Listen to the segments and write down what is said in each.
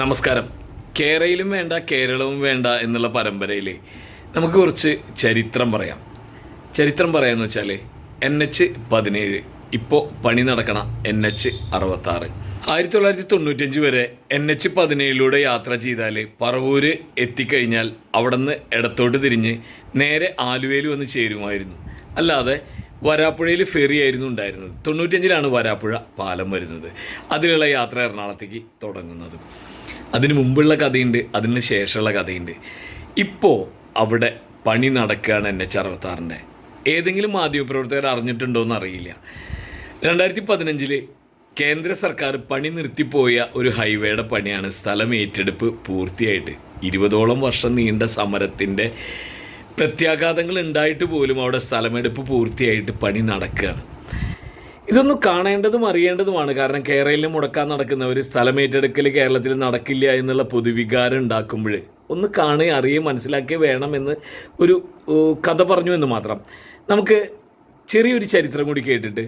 നമസ്കാരം. കേരളയിലും വേണ്ട കേരളവും വേണ്ട എന്നുള്ള പരമ്പരയിൽ നമുക്ക് കുറച്ച് ചരിത്രം പറയാം. ചരിത്രം പറയാന്ന് വെച്ചാൽ എൻ എച്ച് പതിനേഴ് ഇപ്പോൾ പണി നടക്കണ എൻ എച്ച് അറുപത്താറ്. ആയിരത്തി തൊള്ളായിരത്തി തൊണ്ണൂറ്റഞ്ച് വരെ എൻ എച്ച് പതിനേഴിലൂടെ യാത്ര ചെയ്താൽ പറവൂര് എത്തിക്കഴിഞ്ഞാൽ അവിടെ നിന്ന് ഇടത്തോട്ട് തിരിഞ്ഞ് നേരെ ആലുവയിൽ വന്ന് ചേരുമായിരുന്നു. അല്ലാതെ വരാപ്പുഴയിൽ ഫെറി ആയിരുന്നു ഉണ്ടായിരുന്നത്. തൊണ്ണൂറ്റഞ്ചിലാണ് വരാപ്പുഴ പാലം വരുന്നത്. അതിലുള്ള യാത്ര എറണാകുളത്തേക്ക് തുടങ്ങുന്നത്. അതിന് മുമ്പുള്ള കഥയുണ്ട് അതിന് ശേഷമുള്ള കഥയുണ്ട്. ഇപ്പോൾ അവിടെ പണി നടക്കുകയാണ് എൻ എച്ച് അറുപത്താറിന്റെ. ഏതെങ്കിലും മാധ്യമപ്രവർത്തകർ അറിഞ്ഞിട്ടുണ്ടോ എന്ന് അറിയില്ല. രണ്ടായിരത്തി പതിനഞ്ചിൽ കേന്ദ്ര സർക്കാർ പണി നിർത്തിപ്പോയ ഒരു ഹൈവേയുടെ പണിയാണ് സ്ഥലം ഏറ്റെടുപ്പ് പൂർത്തിയായിട്ട്. ഇരുപതോളം വർഷം നീണ്ട സമരത്തിന്റെ പ്രത്യാഘാതങ്ങൾ ഉണ്ടായിട്ട് പോലും അവിടെ സ്ഥലമെടുപ്പ് പൂർത്തിയായിട്ട് പണി നടക്കുകയാണ്. ഇതൊന്നും കാണേണ്ടതും അറിയേണ്ടതുമാണ്. കാരണം കേരളയിൽ മുടക്കാൻ നടക്കുന്ന ഒരു സ്ഥലം ഏറ്റെടുക്കൽ കേരളത്തിൽ നടക്കില്ല എന്നുള്ള പൊതുവികാരം ഉണ്ടാക്കുമ്പോൾ ഒന്ന് കാണുകയും അറിയുകയും മനസ്സിലാക്കി വേണമെന്ന് ഒരു കഥ പറഞ്ഞു എന്ന് മാത്രം. നമുക്ക് ചെറിയൊരു ചരിത്രം കൂടി കേട്ടിട്ട്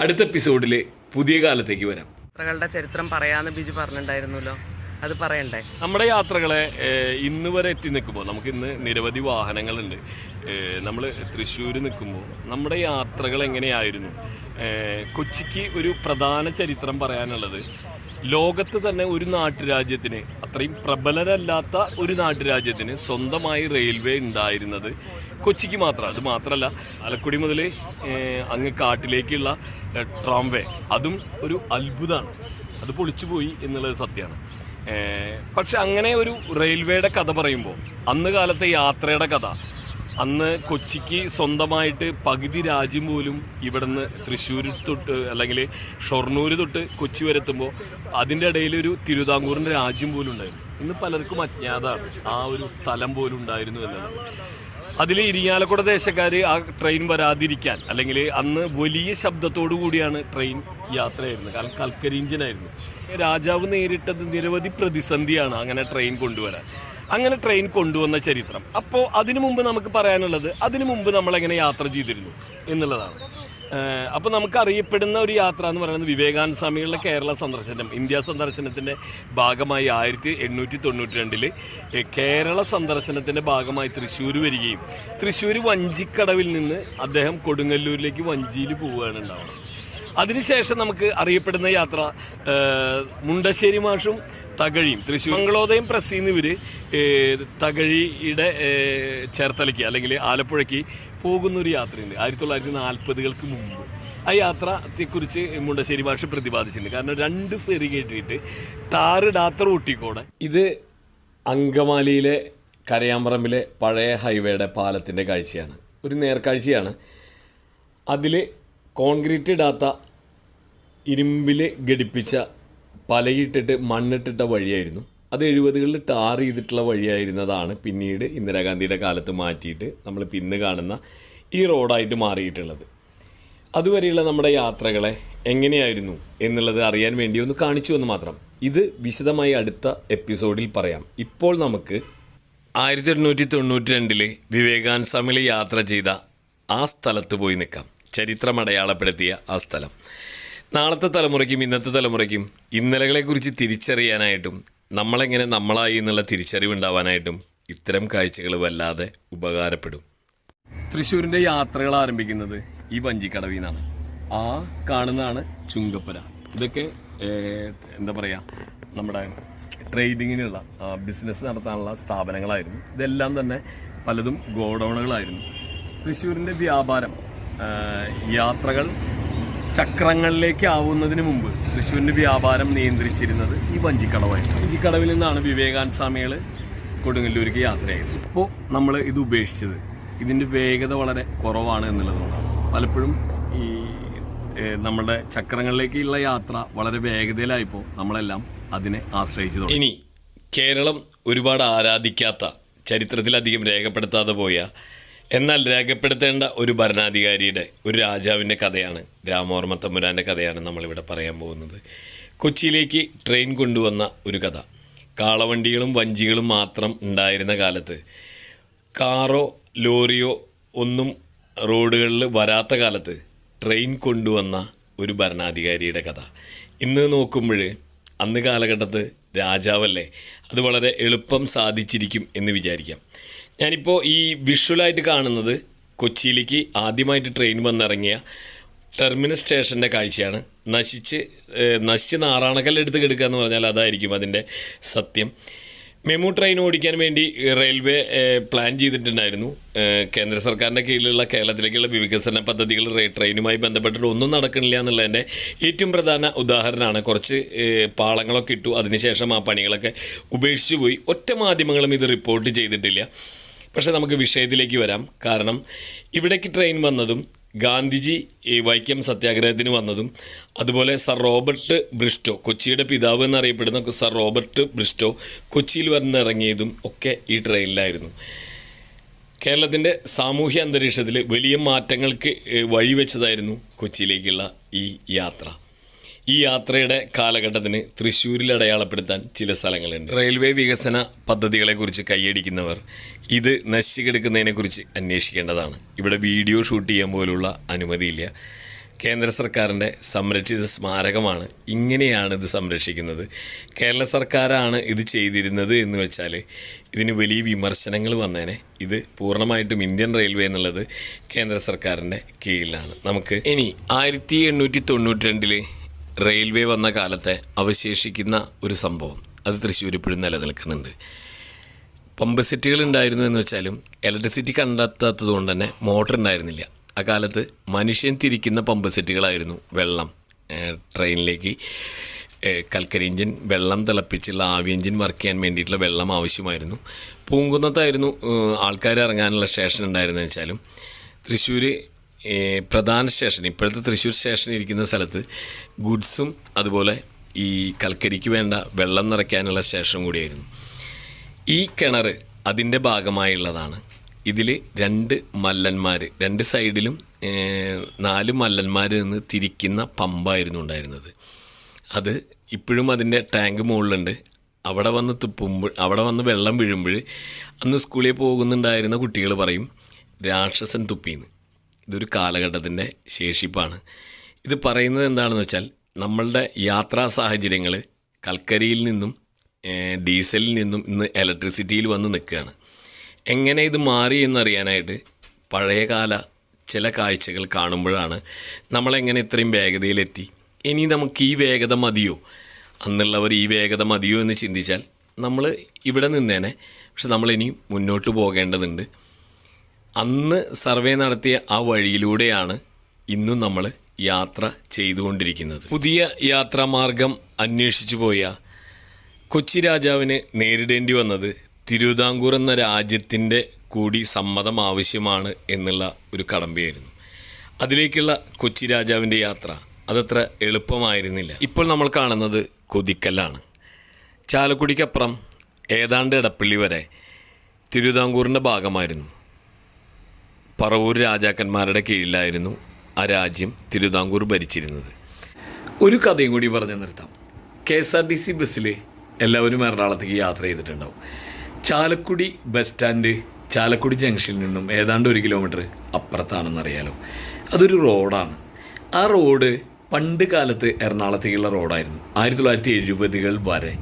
അടുത്ത എപ്പിസോഡിൽ പുതിയ കാലത്തേക്ക് വരാം. യാത്രകളുടെ ചരിത്രം പറയാന്ന് ബിജു പറഞ്ഞിട്ടുണ്ടായിരുന്നല്ലോ. അത് പറയണ്ടേ? നമ്മുടെ യാത്രകളെ ഇന്ന് വരെ എത്തി നിൽക്കുമ്പോൾ നമുക്ക് ഇന്ന് നിരവധി വാഹനങ്ങളുണ്ട്. നമ്മൾ തൃശ്ശൂർ നിൽക്കുമ്പോൾ നമ്മുടെ യാത്രകൾ എങ്ങനെയായിരുന്നു? കൊച്ചിക്ക് ഒരു പ്രധാന ചരിത്രം പറയാനുള്ളത്. ലോകത്ത് തന്നെ ഒരു നാട്ടുരാജ്യത്തിന് അത്രയും പ്രബലരല്ലാത്ത ഒരു നാട്ടുരാജ്യത്തിന് സ്വന്തമായി റെയിൽവേ ഉണ്ടായിരുന്നത് കൊച്ചിക്ക് മാത്രമാണ് അത് മാത്രമല്ല ആലക്കുടി മുതൽ അങ്ങ് കാട്ടിലേക്കുള്ള ട്രാംവേ. അതും ഒരു അത്ഭുതമാണ് അത് പൊളിച്ചുപോയി എന്നുള്ളത് സത്യമാണ്. പക്ഷെ അങ്ങനെ ഒരു റെയിൽവേയുടെ കഥ പറയുമ്പോൾ അന്ന് കാലത്തെ യാത്രയുടെ കഥ അന്ന് കൊച്ചിക്ക് സ്വന്തമായിട്ട് പകുതി രാജ്യം പോലും ഇവിടുന്ന് തൃശ്ശൂർ തൊട്ട് അല്ലെങ്കിൽ ഷൊർണൂർ തൊട്ട് കൊച്ചി വരെത്തുമ്പോൾ അതിന്റെ ഇടയിൽ ഒരു തിരുവിതാംകൂറിന്റെ രാജ്യം പോലും ഉണ്ടായിരുന്നു. ഇന്ന് പലർക്കും അജ്ഞാതമാണ്. ആ ഒരു സ്ഥലം പോലും ഉണ്ടായിരുന്നു എന്നുള്ളത്. അതിൽ ഇരിങ്ങാലക്കുട ദേശക്കാർ ആ ട്രെയിൻ വരാതിരിക്കാൻ അല്ലെങ്കിൽ അന്ന് വലിയ ശബ്ദത്തോടു കൂടിയാണ് ട്രെയിൻ യാത്രയായിരുന്നത്. കാരണം കൽക്കരി എഞ്ചിനായിരുന്നു രാജാവ് നേരിട്ടത് നിരവധി പ്രതിസന്ധിയാണ് അങ്ങനെ ട്രെയിൻ കൊണ്ടുവരാൻ. അങ്ങനെ ട്രെയിൻ കൊണ്ടുവന്ന ചരിത്രം. അപ്പോൾ അതിനു മുമ്പ് നമുക്ക് പറയാനുള്ളത് അതിനു മുമ്പ് നമ്മൾ എങ്ങനെ യാത്ര ചെയ്തിരുന്നു എന്നുള്ളതാണ്. അപ്പോൾ നമുക്ക് അറിയപ്പെടുന്ന ഒരു യാത്ര എന്ന് പറയുന്നത് വിവേകാനന്ദ സ്വാമികളുടെ കേരള സന്ദർശനം ഇന്ത്യ സന്ദർശനത്തിന്റെ ഭാഗമായി ആയിരത്തി എണ്ണൂറ്റി തൊണ്ണൂറ്റി രണ്ടിൽ കേരള സന്ദർശനത്തിന്റെ ഭാഗമായി തൃശ്ശൂർ വരികയും തൃശ്ശൂർ വഞ്ചിക്കടവിൽ നിന്ന് അദ്ദേഹം കൊടുങ്ങല്ലൂരിലേക്ക് വഞ്ചിയിൽ പോവുകയാണ് ഉണ്ടാവുന്നത്. അതിനുശേഷം നമുക്ക് അറിയപ്പെടുന്ന യാത്ര മുണ്ടശ്ശേരി മാഷും തകഴിയും. തൃശ്ശൂർ മംഗളോദയം പ്രസ്സിൽ നിന്ന് ഇവർ തകഴിയുടെ ചേർത്തലയ്ക്ക് അല്ലെങ്കിൽ ആലപ്പുഴയ്ക്ക് പോകുന്നൊരു യാത്രയുണ്ട്. ആയിരത്തി തൊള്ളായിരത്തി നാൽപ്പതുകൾക്ക് മുമ്പ്. ആ യാത്രത്തെക്കുറിച്ച് മുണ്ടശ്ശേരി ഭാഷ പ്രതിപാദിച്ചിട്ടുണ്ട്. കാരണം രണ്ട് ഫെറി കയറ്റിയിട്ട് ഡാത്ര കൂട്ടിക്കോടെ ഇത് അങ്കമാലിയിലെ കരയാമ്പറമ്പിലെ പഴയ ഹൈവേയുടെ പാലത്തിന്റെ കാഴ്ചയാണ്. ഒരു നേർക്കാഴ്ചയാണ്. അതിൽ കോൺക്രീറ്റ് ഇടാത്ത ഇരുമ്പിൽ ഘടിപ്പിച്ച പലയിട്ടിട്ട് മണ്ണിട്ടിട്ട വഴിയായിരുന്നു. അത് എഴുപതുകളിൽ ടാർ ചെയ്തിട്ടുള്ള വഴിയായിരുന്നതാണ് പിന്നീട് ഇന്ദിരാഗാന്ധിയുടെ കാലത്ത് മാറ്റിയിട്ട് നമ്മൾ പിന്ന് കാണുന്ന ഈ റോഡായിട്ട് മാറിയിട്ടുള്ളത്. അതുവരെയുള്ള നമ്മുടെ യാത്രകളെ എങ്ങനെയായിരുന്നു എന്നുള്ളത് അറിയാൻ വേണ്ടി ഒന്ന് കാണിച്ചു എന്ന് മാത്രം. ഇത് വിശദമായി അടുത്ത എപ്പിസോഡിൽ പറയാം. ഇപ്പോൾ നമുക്ക് ആയിരത്തി എണ്ണൂറ്റി തൊണ്ണൂറ്റി രണ്ടിൽ സ്വാമികൾ യാത്ര ചെയ്ത ആ സ്ഥലത്ത് പോയി നിൽക്കാം. ചരിത്രം അടയാളപ്പെടുത്തിയ ആ സ്ഥലം. നാളത്തെ തലമുറയ്ക്കും ഇന്നത്തെ തലമുറയ്ക്കും ഇന്നലകളെക്കുറിച്ച് തിരിച്ചറിയാനായിട്ടും നമ്മളെങ്ങനെ നമ്മളായി എന്നുള്ള തിരിച്ചറിവുണ്ടാവാനായിട്ടും ഇത്തരം കാഴ്ചകൾ വല്ലാതെ ഉപകാരപ്പെടും. തൃശ്ശൂരിന്റെ യാത്രകൾ ആരംഭിക്കുന്നത് ഈ വഞ്ചിക്കടവിൽ നിന്നാണ് ആ കാണുന്നതാണ് ചുങ്കപ്പുര. ഇതൊക്കെ എന്താ പറയുക നമ്മുടെ ട്രേഡിങ്ങിനുള്ള ബിസിനസ് നടത്താനുള്ള സ്ഥാപനങ്ങളായിരുന്നു. ഇതെല്ലാം തന്നെ പലതും ഗോഡൗണുകളായിരുന്നു. തൃശ്ശൂരിന്റെ വ്യാപാരം യാത്രകൾ ചക്രങ്ങളിലേക്ക് ആവുന്നതിന് മുമ്പ് തൃശ്ശൂരിന്റെ വ്യാപാരം നിയന്ത്രിച്ചിരുന്നത് ഈ വഞ്ചിക്കടവായിരുന്നു. വഞ്ചിക്കടവിൽ നിന്നാണ് വിവേകാനന്ദ സ്വാമികൾ കൊടുങ്ങല്ലൂർക്ക് യാത്രയായത്. അപ്പോൾ നമ്മൾ ഇത് ഉപേക്ഷിച്ചത് ഇതിന്റെ വേഗത വളരെ കുറവാണ് എന്നുള്ളതുകൊണ്ടാണ്. പലപ്പോഴും ഈ നമ്മുടെ ചക്രങ്ങളിലേക്കുള്ള യാത്ര വളരെ വേഗതയിലായപ്പോൾ നമ്മളെല്ലാം അതിനെ ആശ്രയിച്ചു ഇനി കേരളം ഒരുപാട് ആരാധിക്കാത്ത ചരിത്രത്തിലധികം രേഖപ്പെടുത്താതെ പോയ എന്നാൽ രേഖപ്പെടുത്തേണ്ട ഒരു ഭരണാധികാരിയുടെ ഒരു രാജാവിന്റെ കഥയാണ് രാമോർമ്മ തമ്പുരാന്റെ കഥയാണ് നമ്മളിവിടെ പറയാൻ പോകുന്നത്. കൊച്ചിയിലേക്ക് ട്രെയിൻ കൊണ്ടുവന്ന ഒരു കഥ. കാളവണ്ടികളും വഞ്ചികളും മാത്രം ഉണ്ടായിരുന്ന കാലത്ത് കാറോ ലോറിയോ ഒന്നും റോഡുകളിൽ വരാത്ത കാലത്ത് ട്രെയിൻ കൊണ്ടുവന്ന ഒരു ഭരണാധികാരിയുടെ കഥ. ഇന്ന് നോക്കുമ്പോൾ അന്ന് കാലഘട്ടത്ത് രാജാവല്ലേ അത് വളരെ എളുപ്പം സാധിച്ചിരിക്കും എന്ന് വിചാരിക്കാം. ഞാനിപ്പോൾ ഈ വിഷ്വലായിട്ട് കാണുന്നത് കൊച്ചിയിലേക്ക് ആദ്യമായിട്ട് ട്രെയിൻ വന്നിറങ്ങിയ ടെർമിനൽ സ്റ്റേഷന്റെ കാഴ്ചയാണ്. നശിച്ച് നശിച്ച് നാറാണക്കല്ലെടുത്ത് കിടക്കുക എന്ന് പറഞ്ഞാൽ അതായിരിക്കും അതിന്റെ സത്യം. മെമു ട്രെയിൻ ഓടിക്കാൻ വേണ്ടി റെയിൽവേ പ്ലാൻ ചെയ്തിട്ടുണ്ടായിരുന്നു. കേന്ദ്ര സർക്കാരിന്റെ കീഴിലുള്ള കേരളത്തിലേക്കുള്ള വികസന പദ്ധതികൾ റെയിൽ ട്രെയിനുമായി ബന്ധപ്പെട്ടിട്ട് ഒന്നും നടക്കണില്ല എന്നുള്ളതിന്റെ ഏറ്റവും പ്രധാന ഉദാഹരണമാണ്. കുറച്ച് പാളങ്ങളൊക്കെ ഇട്ടു. അതിനുശേഷം ആ പണികളൊക്കെ ഉപേക്ഷിച്ചു പോയി. ഒറ്റ മാധ്യമങ്ങളും ഇത് റിപ്പോർട്ട് ചെയ്തിട്ടില്ല. പക്ഷേ നമുക്ക് വിഷയത്തിലേക്ക് വരാം. കാരണം ഇവിടേക്ക് ട്രെയിൻ വന്നതും ഗാന്ധിജി വൈക്കം സത്യാഗ്രഹത്തിന് വന്നതും അതുപോലെ സർ റോബർട്ട് ബ്രിസ്റ്റോ കൊച്ചിയുടെ പിതാവ് എന്നറിയപ്പെടുന്ന സർ റോബർട്ട് ബ്രിസ്റ്റോ കൊച്ചിയിൽ വന്നിറങ്ങിയതും ഒക്കെ ഈ ട്രെയിനിലായിരുന്നു കേരളത്തിന്റെ സാമൂഹ്യ അന്തരീക്ഷത്തിൽ വലിയ മാറ്റങ്ങൾക്ക് വഴിവെച്ചതായിരുന്നു കൊച്ചിയിലേക്കുള്ള ഈ യാത്ര. ഈ യാത്രയുടെ കാലഘട്ടത്തിന് തൃശ്ശൂരിൽ അടയാളപ്പെടുത്താൻ ചില സ്ഥലങ്ങളുണ്ട്. റെയിൽവേ വികസന പദ്ധതികളെക്കുറിച്ച് കൈയടിക്കുന്നവർ ഇത് നശിച്ചു കിടക്കുന്നതിനെക്കുറിച്ച് അന്വേഷിക്കേണ്ടതാണ്. ഇവിടെ വീഡിയോ ഷൂട്ട് ചെയ്യാൻ പോലുള്ള അനുമതിയില്ല. കേന്ദ്ര സർക്കാരിന്റെ സംരക്ഷിത സ്മാരകമാണ് ഇങ്ങനെയാണ് ഇത് സംരക്ഷിക്കുന്നത്. കേരള സർക്കാരാണ് ഇത് ചെയ്തിരുന്നത് എന്ന് വെച്ചാൽ ഇതിന് വലിയ വിമർശനങ്ങൾ വന്നേനെ. ഇത് പൂർണമായിട്ടും ഇന്ത്യൻ റെയിൽവേ എന്നുള്ളത് കേന്ദ്ര സർക്കാരിന്റെ കീഴിലാണ്. നമുക്ക് ഇനി ആയിരത്തി എണ്ണൂറ്റി തൊണ്ണൂറ്റി രണ്ടിൽ റെയിൽവേ വന്ന കാലത്തെ അവശേഷിക്കുന്ന ഒരു സംഭവം. അത് തൃശ്ശൂർ ഇപ്പോഴും നിലനിൽക്കുന്നുണ്ട്. പമ്പ് സെറ്റുകൾ ഉണ്ടായിരുന്നു എന്ന് വെച്ചാലും ഇലക്ട്രിസിറ്റി കണ്ടെത്താത്തത് കൊണ്ട് തന്നെ മോട്ടർ ഉണ്ടായിരുന്നില്ല ആ കാലത്ത് മനുഷ്യൻ തിരിക്കുന്ന പമ്പ് സെറ്റുകളായിരുന്നു വെള്ളം ട്രെയിനിലേക്ക് കൽക്കരി എഞ്ചിൻ വെള്ളം തിളപ്പിച്ചുള്ള ആവി എഞ്ചിൻ വർക്ക് ചെയ്യാൻ വേണ്ടിയിട്ടുള്ള വെള്ളം ആവശ്യമായിരുന്നു. പൂങ്കുന്നത്തായിരുന്നു ആൾക്കാർ ഇറങ്ങാനുള്ള സ്റ്റേഷൻ ഉണ്ടായിരുന്നെന്ന് വെച്ചാലും തൃശ്ശൂർ പ്രധാന സ്റ്റേഷൻ ഇപ്പോഴത്തെ തൃശ്ശൂർ സ്റ്റേഷൻ ഇരിക്കുന്ന സ്ഥലത്ത് ഗുഡ്സും അതുപോലെ ഈ കൽക്കരിക്ക് വേണ്ട വെള്ളം നിറയ്ക്കാനുള്ള സ്റ്റേഷൻ കൂടിയായിരുന്നു. ഈ കിണർ അതിന്റെ ഭാഗമായുള്ളതാണ്. ഇതിൽ രണ്ട് മല്ലന്മാർ രണ്ട് സൈഡിലും നാല് മല്ലന്മാർ നിന്ന് തിരിക്കുന്ന പമ്പായിരുന്നു ഉണ്ടായിരുന്നത്. അത് ഇപ്പോഴും അതിന്റെ ടാങ്ക് മുകളിലുണ്ട്. അവിടെ വന്ന് തുപ്പുമ്പോൾ അവിടെ വന്ന് വെള്ളം വീഴുമ്പോൾ അന്ന് സ്കൂളിൽ പോകുന്നുണ്ടായിരുന്ന കുട്ടികൾ പറയും രാക്ഷസൻ തുപ്പിന്ന്. ഇതൊരു കാലഘട്ടത്തിന്റെ ശേഷിപ്പാണ്. ഇത് പറയുന്നത് എന്താണെന്ന് വെച്ചാൽ നമ്മളുടെ യാത്രാ സാഹചര്യങ്ങൾ കൽക്കരിയിൽ നിന്നും ഡീസലിൽ നിന്നും ഇന്ന് ഇലക്ട്രിസിറ്റിയിൽ വന്ന് നിൽക്കുകയാണ്. എങ്ങനെ ഇത് മാറി എന്നറിയാനായിട്ട് പഴയകാല ചില കാഴ്ചകൾ കാണുമ്പോഴാണ് നമ്മളെങ്ങനെ ഇത്രയും വേഗതയിലെത്തി. ഇനി നമുക്ക് ഈ വേഗത മതിയോ? അന്നുള്ളവർ ഈ വേഗത മതിയോ എന്ന് ചിന്തിച്ചാൽ നമ്മൾ ഇവിടെ നിന്നേനെ. പക്ഷെ നമ്മളിനി മുന്നോട്ട് പോകേണ്ടതുണ്ട്. അന്ന് സർവേ നടത്തിയ ആ വഴിയിലൂടെയാണ് ഇന്നും നമ്മൾ യാത്ര ചെയ്തുകൊണ്ടിരിക്കുന്നത്. പുതിയ യാത്രാമാർഗം അന്വേഷിച്ചു പോയ കൊച്ചി രാജാവിന് നേരിടേണ്ടി വന്നത് തിരുവിതാംകൂർ എന്ന രാജ്യത്തിന്റെ കൂടി സമ്മതം ആവശ്യമാണ് എന്നുള്ള ഒരു കടമ്പയായിരുന്നു. അതിലേക്കുള്ള കൊച്ചി രാജാവിന്റെ യാത്ര അതത്ര എളുപ്പമായിരുന്നില്ല. ഇപ്പോൾ നമ്മൾ കാണുന്നത് കൊതിക്കല്ലാണ്. ചാലക്കുടിക്കപ്പുറം ഏതാണ്ട് ഇടപ്പള്ളി വരെ തിരുവിതാംകൂറിന്റെ ഭാഗമായിരുന്നു. പറവൂർ രാജാക്കന്മാരുടെ കീഴിലായിരുന്നു ആ രാജ്യം തിരുവിതാംകൂർ ഭരിച്ചിരുന്നത്. ഒരു കഥയും കൂടി പറഞ്ഞു നിർത്താം. K S R T C ബസ്സിൽ എല്ലാവരും എറണാകുളത്തേക്ക് യാത്ര ചെയ്തിട്ടുണ്ടാവും. ചാലക്കുടി ബസ് സ്റ്റാൻഡ് ചാലക്കുടി ജംഗ്ഷനിൽ നിന്നും ഏതാണ്ട് ഒരു കിലോമീറ്റർ അപ്പുറത്താണെന്നറിയാലോ അതൊരു റോഡാണ്. ആ റോഡ് പണ്ട് കാലത്ത് എറണാകുളത്തേക്കുള്ള റോഡായിരുന്നു. ആയിരത്തി തൊള്ളായിരത്തി എഴുപതുകൾ വരെ.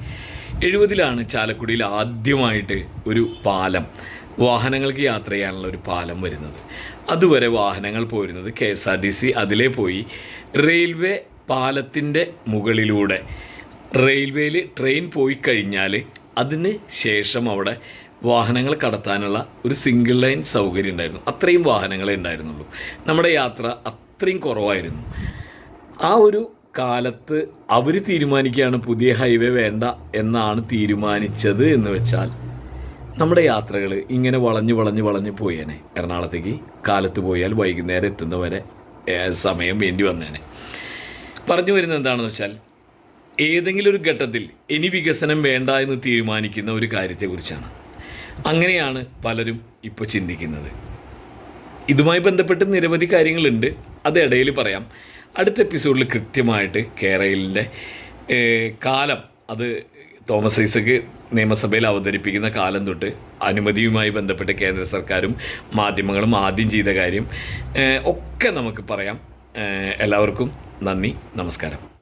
എഴുപതിലാണ് ചാലക്കുടിയിൽ ആദ്യമായിട്ട് ഒരു പാലം വാഹനങ്ങൾക്ക് യാത്ര ചെയ്യാനുള്ള ഒരു പാലം വരുന്നത്. അതുവരെ വാഹനങ്ങൾ പോയിരുന്നത് K S R T C അതിലേ പോയി. റെയിൽവേ പാലത്തിന്റെ മുകളിലൂടെ. റെയിൽവേയിൽ ട്രെയിൻ പോയി കഴിഞ്ഞാൽ അതിന് ശേഷം അവിടെ വാഹനങ്ങൾ കടത്താനുള്ള ഒരു സിംഗിൾ ലൈൻ സൗകര്യം ഉണ്ടായിരുന്നു. അത്രയും വാഹനങ്ങളെ ഉണ്ടായിരുന്നുള്ളൂ. നമ്മുടെ യാത്ര അത്രയും കുറവായിരുന്നു. ആ ഒരു കാലത്ത് അവർ തീരുമാനിക്കുകയാണ് പുതിയ ഹൈവേ വേണ്ട എന്നാണ് തീരുമാനിച്ചത് എന്ന് വെച്ചാൽ നമ്മുടെ യാത്രകൾ ഇങ്ങനെ വളഞ്ഞു വളഞ്ഞു വളഞ്ഞു പോയേനെ. എറണാകുളത്തേക്ക് കാലത്ത് പോയാൽ വൈകുന്നേരം എത്തുന്നവരെ സമയം വേണ്ടി വന്നേനെ. പറഞ്ഞു വരുന്നത് എന്താണെന്ന് വെച്ചാൽ ഏതെങ്കിലും ഒരു ഘട്ടത്തിൽ ഇനി വികസനം വേണ്ട എന്ന് തീരുമാനിക്കുന്ന ഒരു കാര്യത്തെക്കുറിച്ചാണ്. അങ്ങനെയാണ് പലരും ഇപ്പോൾ ചിന്തിക്കുന്നത്. ഇതുമായി ബന്ധപ്പെട്ട് നിരവധി കാര്യങ്ങളുണ്ട്. അത് ഇടയിൽ പറയാം. അടുത്ത എപ്പിസോഡിൽ കൃത്യമായിട്ട് കേരളിന്റെ കാലം അത് തോമസ് ഐസക്ക് നിയമസഭയിൽ അവതരിപ്പിക്കുന്ന കാലം തൊട്ട് അനുമതിയുമായി ബന്ധപ്പെട്ട് കേന്ദ്ര സർക്കാരും മാധ്യമങ്ങളും ആദ്യം ചെയ്ത കാര്യം ഒക്കെ നമുക്ക് പറയാം. എല്ലാവർക്കും നന്ദി. നമസ്കാരം.